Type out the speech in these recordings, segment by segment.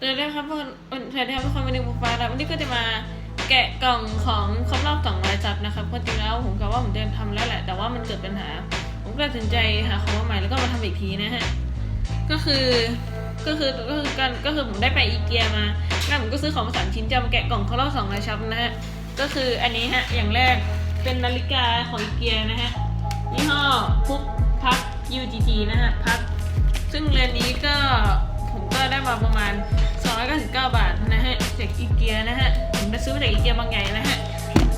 สวัสดีครับทุกคนสวัสดีครับทุกคนวันนี้ผมฟ้าแล้ววันนี้ก็จะมาแกะกล่องของครบรอบ200ซับนะครับก็จริงแล้วผมกะว่าผมจะทำแล้วแหละ แต่ว่ามันเกิดปัญหา ผมก็ตัดสินใจหาของมาใหม่แล้วก็มาทำอีกทีนะฮะ ก็คือก็คือก็คือการก็คือผมได้ไปอีเกียมาแล้วผมก็ซื้อของมาสามชิ้นจะมาแกะกล่องครบรอบ200ซับนะฮะ ก็คืออันนี้ฮะอย่างแรกเป็นนาฬิกาของอีเกียนะฮะยี่ห้อพุกพัก UGT นะฮะพักซึ่งเรือนนี้ก็ ผมก็ได้มาประมาณ 299 บาทนะฮะจากอีเกียนะฮะผมได้ซื้อมาจากอีเกียบางใหญ่นะฮะ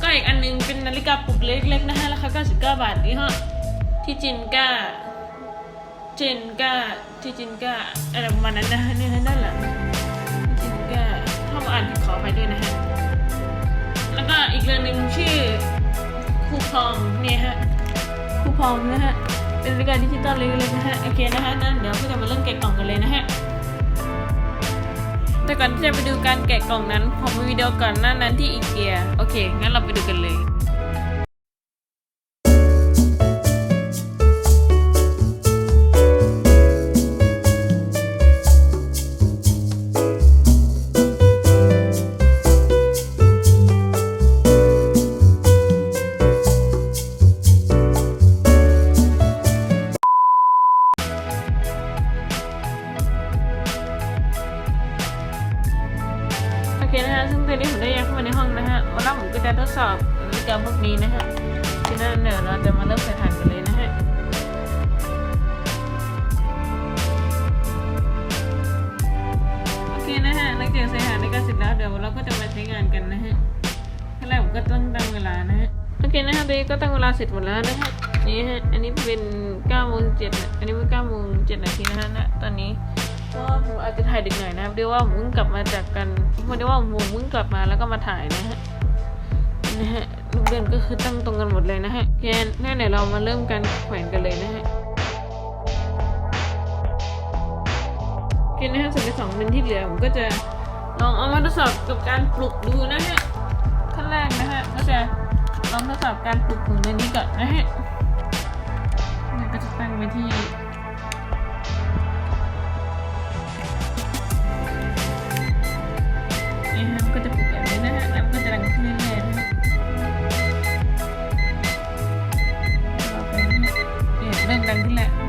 ก็อีกอันหนึงเป็นนาฬิกาปลุกเล็กๆนะฮะราคา99 บาทยี่ห้อที่จินก้าจินก้าที่จินก้าอะไรประมาณนั้นนะฮะนี่ฮะด้านหลังที่จินก้าถ้ามาอ่านผิดขอไปด้วยนะฮะแล้วก็อีกเรื่อนหนึ่งชื่อคูพองเนี่ยฮะคูปองนะฮะเป็นบริการดิจิตอลเล็กๆนะฮะโอเคนะฮะนั่นเดี๋ยวก็จะมาเริ่มแกะกล่องกันเลยนะฮะ แต่ก่อนที่จะไปดูการแกะกล่องนั้นผมมีวิดีโอก่อนหน้านั้นที่อีเกีย โอเค งั้นเราไปดูกันเลย เคนะฮะ ซึ่งตอนนี้ผมได้ย้ายเข้ามาในห้องนะฮะวันแรกผมก็จะทดสอบนาฬิกาพวกนี้นะฮะทีนั้นเดี๋ยวเราจะมาเริ่มใส่ถ่านกันเลยนะฮะโอเคนะฮะหลังจากใส่ถ่านในการเสร็จแล้วเดี๋ยวเราก็จะมาใช้งานกันนะฮะขั้นแรกผมก็ต้องตั้งเวลานะฮะโอเคนะฮะตอนนี้ก็ตั้งเวลาเสร็จหมดแล้วนะฮะนี่ฮะอันนี้เป็น9โมง7อันนี้เป็น9โมง7นาทีนะฮะณตอนนี้ ว่าผมอาจจะถ่ายดึกหน่อยนะครับเรียกว่าผมเพิ่งกลับมาจากกันไม่ได้ว่าผมเพิ่งกลับมาแล้วก็มาถ่ายนะฮะนะฮะลูกเดือนก็คือตั้งตรงกันหมดเลยนะฮะแกนแน่ไหนเรามาเริ่มการแขวนกันเลยนะฮะโอเคนะฮะส่วนที่สองเป็นที่เหลือผมก็จะลองเอามาทดสอบกับการปลุกดูนะฮะขั้นแรกนะฮะก็จะลองทดสอบการปลุกของเดือนนี้ก่อนนะฮะก็จะตั้งไว้ที่ เ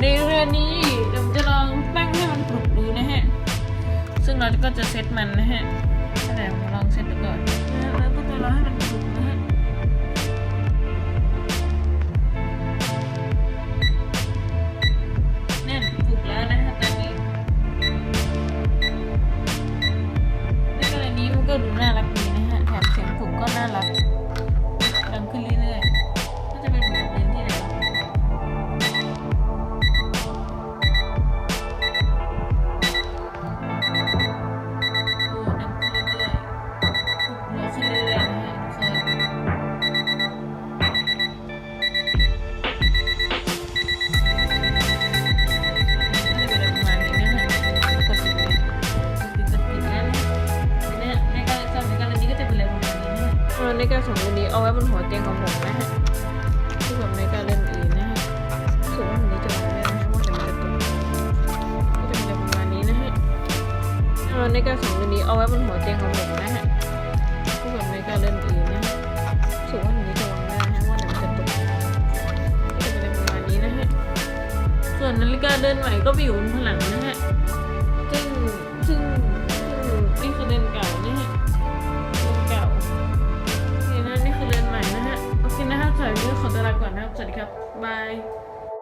ในเรือนี้เดี๋ยวผมจะลองตั้งให้มันปลุกดูนะฮะ ซึ่งเราก็จะเซตมันนะฮะแต่ผมลองเซตดูก่อนนะแล้วก็จะรอให้มันปลุกนะฮะ วันนี้เอาไว้บนหัวเตียงของผมนะฮะที่แบบในการเรียนอื่นนะฮะส่วนวันนี้จะวางไว้นะฮะว่าจะมีกระตุกก็จะเป็นอะไรประมาณนี้นะฮะเออในการสอนวันนี้เอาไว้บนหัวเตียงของผมนะฮะที่แบบในการเรียนอื่นนะฮะส่วนวันนี้จะวางไว้นะฮะว่าจะมีกระตุกก็จะเป็นอะไรประมาณนี้นะฮะส่วนนาฬิกาเดินใหม่ก็ไปอยู่บนผนังนะฮะ